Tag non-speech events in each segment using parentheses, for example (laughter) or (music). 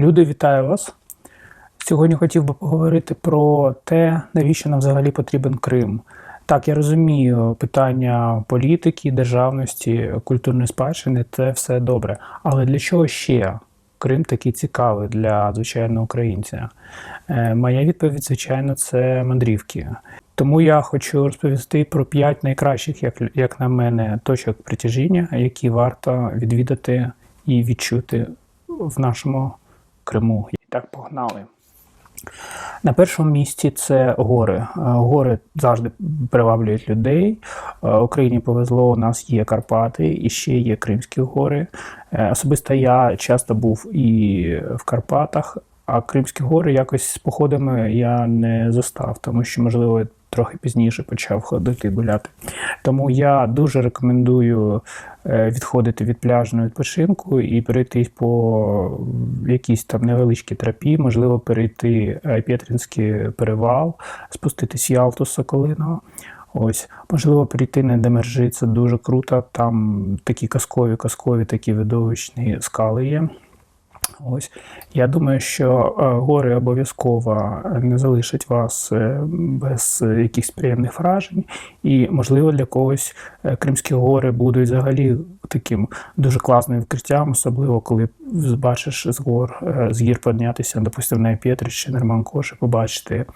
Люди, вітаю вас. Сьогодні хотів би поговорити про те, навіщо нам взагалі потрібен Крим. Так, я розумію питання політики, державності, культурної спадщини це все добре. Але для чого ще Крим такий цікавий для звичайного українця? Е, Моя відповідь, звичайно, це мандрівки. Тому я хочу розповісти про п'ять найкращих, як, як на мене, точок притяжіння, які варто відвідати і відчути в нашому Криму. І так погнали. На першому місці це гори. Е, Гори завжди приваблюють людей. Е, Україні повезло, у нас є Карпати і ще є Кримські гори. Е, Особисто я часто був і в Карпатах, а Кримські гори якось з походами я не застав, тому що, можливо, трохи пізніше почав ходити гуляти. Тому я дуже рекомендую е, відходити від пляжного відпочинку і перейти по якійсь там невеличкій тропі, можливо, перейти е, П'ятринський перевал, спуститись Ялту Соколиного. Ось, можливо, перейти на Демержи, це дуже круто. Там такі казкові, казкові, такі видовищні скали є. Ось я думаю, що е, гори обов'язково не залишать вас е, без е, якихось приємних вражень, і можливо для когось е, Кримські гори будуть взагалі таким дуже класним відкриттям, особливо коли бачиш з гор е, з гір піднятися, допустимо, на П'єтрич чи Норманкош і побачити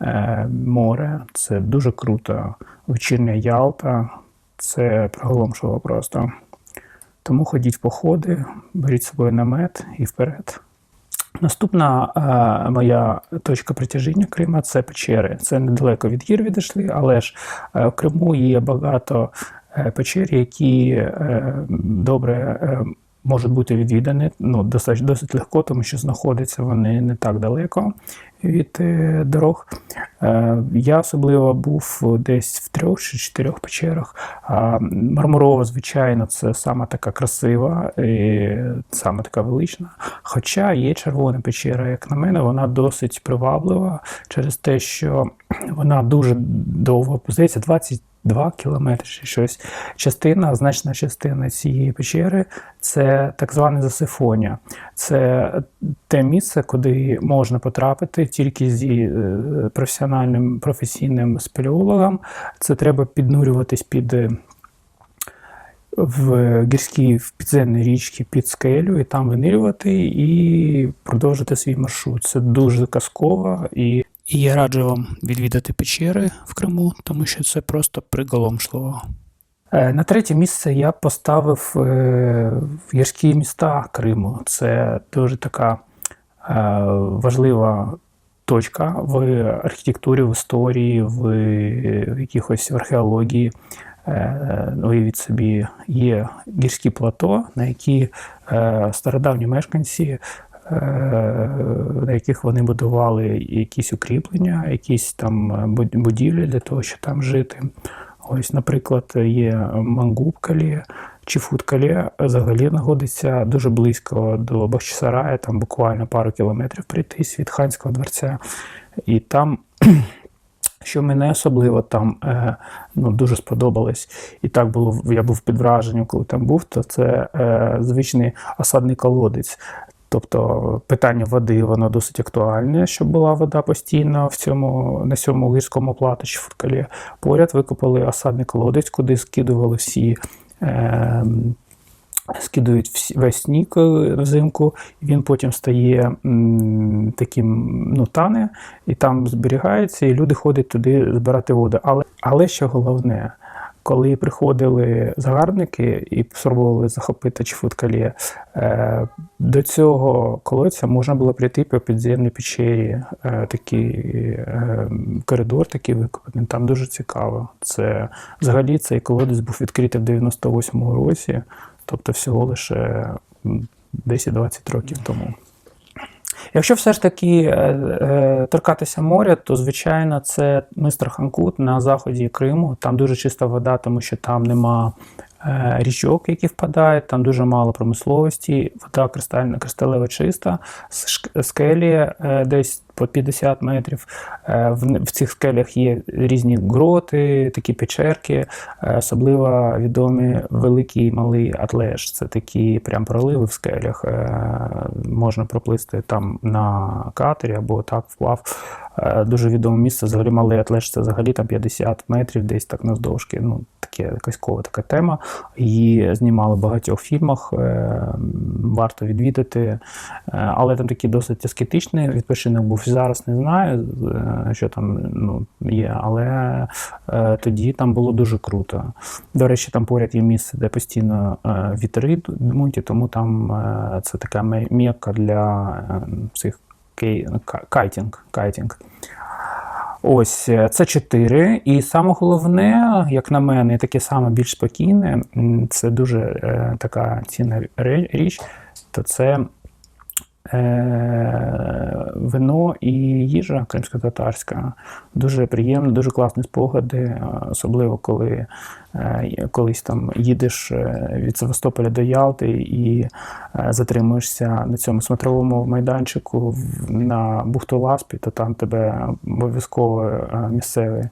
е, море. Це дуже круто. Вечірня Ялта, це приголомшило просто. Тому ходіть в походи, беріть з собою намет і вперед. Наступна е, моя точка притяжіння Крима це печери. Це недалеко від гір відійшли, але ж е, в Криму є багато е, печер, які е, добре е, можуть бути відвідані. Ну, досить, досить легко, тому що знаходяться вони не так далеко від е, дорог. Е, Я особливо був десь в трьох чи чотирьох печерах. А Мармурова, звичайно, це саме така красива, і саме така велична. Хоча є червона печера, як на мене, вона досить приваблива через те, що вона дуже довго, здається, 22 кілометри чи щось. Частина, значна частина цієї печери це так зване засифоння. Це те місце, куди можна потрапити тільки зі е, професіональним професійним спелеологом. Це треба піднурюватись під. е, В гірські в підземні річки під скелю і там винирювати і продовжити свій маршрут. Це дуже казково і, і я раджу вам відвідати печери в Криму, тому що це просто приголомшливо. Е, На третє місце я поставив е, гірські міста Криму. Це дуже така е, важлива точка в архітектурі, в історії, в якихось археології. Е, Уявіть собі, є гірські плато, на які стародавні мешканці, на яких вони будували якісь укріплення, якісь там е, будівлі для того, щоб там жити. Ось, наприклад, є Мангубкалі чи Футкалі взагалі знаходиться дуже близько до Бахчисарая, там буквально пару кілометрів пройтись від ханського дворця. І там, (clears throat) що мене особливо там е, ну, дуже сподобалось, і так було, я був під враженням, коли там був, то це е, звичний осадний колодець. Тобто питання води воно досить актуальне, щоб була вода постійно в цьому на цьому гірському плато чи футкалі. Поряд викопали осадний колодець, куди скидували всі. Е, Скидують весь сніг е, взимку, він потім стає таким, ну, тане, і там зберігається, і люди ходять туди збирати воду. Але, але що головне, коли приходили загарбники і спробували захопити Чфуткалі, е, до цього колодця можна було прийти по підземній печері, е, такий е, коридор такий викопаний. Там дуже цікаво. Це взагалі цей колодець був відкритий в 98-му році, тобто всього лише 10-20 років тому. Якщо все ж таки е, е, торкатися моря, то звичайно це мистер Ханкут на заході Криму. Там дуже чиста вода, тому що там нема е, річок, які впадають, там дуже мало промисловості, вода кристальна, кристалево чиста, скелі десь по 50 метрів. Е, В, цих скелях є різні гроти, такі печерки, е, особливо відомі великий і малий Атлеш. Це такі прям проливи в скелях. Е, Можна проплисти там на катері або так вплав. Дуже відоме місце, взагалі малий Атлеш, це взагалі там 50 метрів, десь так наздовжки. Ну, таке казкова така тема. Її знімали в багатьох фільмах. Варто відвідати. Але там такий досить аскетичний відпочинок був. Зараз не знаю, е, що там ну, є, але е, тоді там було дуже круто. До речі, там поряд є місце, де постійно е, вітри дмуть, і тому там е, це така мекка для е, цих кей- кайтінг. кайтінг. Ось е, це чотири. І саме головне, як на мене, таке саме більш спокійне, це дуже е, така цінна річ, то це е, вино і їжа кримсько-татарська. Дуже приємно, дуже класні спогади, е, особливо коли е, колись там їдеш е, від Севастополя до Ялти і е, затримуєшся на цьому смотровому майданчику на Бухтоласпі, то там тебе обов'язково е, місцеві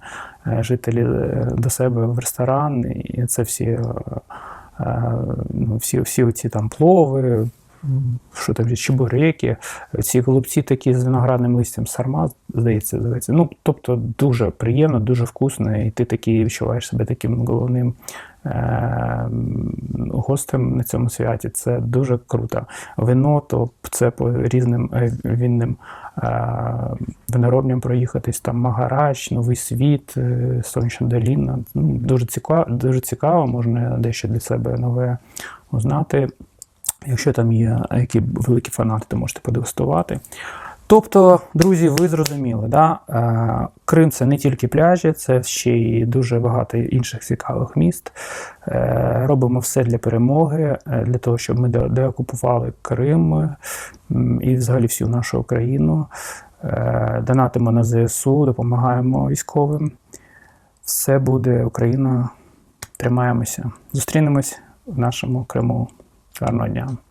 е, жителі е, до себе в ресторан, і це всі. е, е, ну, всі, всі ці там плови, що там, чебуреки, ці голубці такі з виноградним листям сарма, здається, здається. Ну, тобто дуже приємно, дуже вкусно, і ти такий відчуваєш себе таким головним е, гостем на цьому святі. Це дуже круто. Вино, то це по різним е, вінним е, виноробням проїхатись, там Магарач, Новий Світ, е, Сонячна доліна. Ну, дуже цікаво, дуже цікаво, можна дещо для себе нове узнати. Якщо там є які великі фанати, то можете подегустувати. Тобто, друзі, ви зрозуміли, да? е, Крим це не тільки пляжі, це ще й дуже багато інших цікавих міст. Е, Робимо все для перемоги, е, для того, щоб ми деокупували Крим і взагалі всю нашу Україну. Донатимо на ЗСУ, допомагаємо військовим. Все буде Україна. Тримаємося. Зустрінемось в нашому Криму. Fernandján.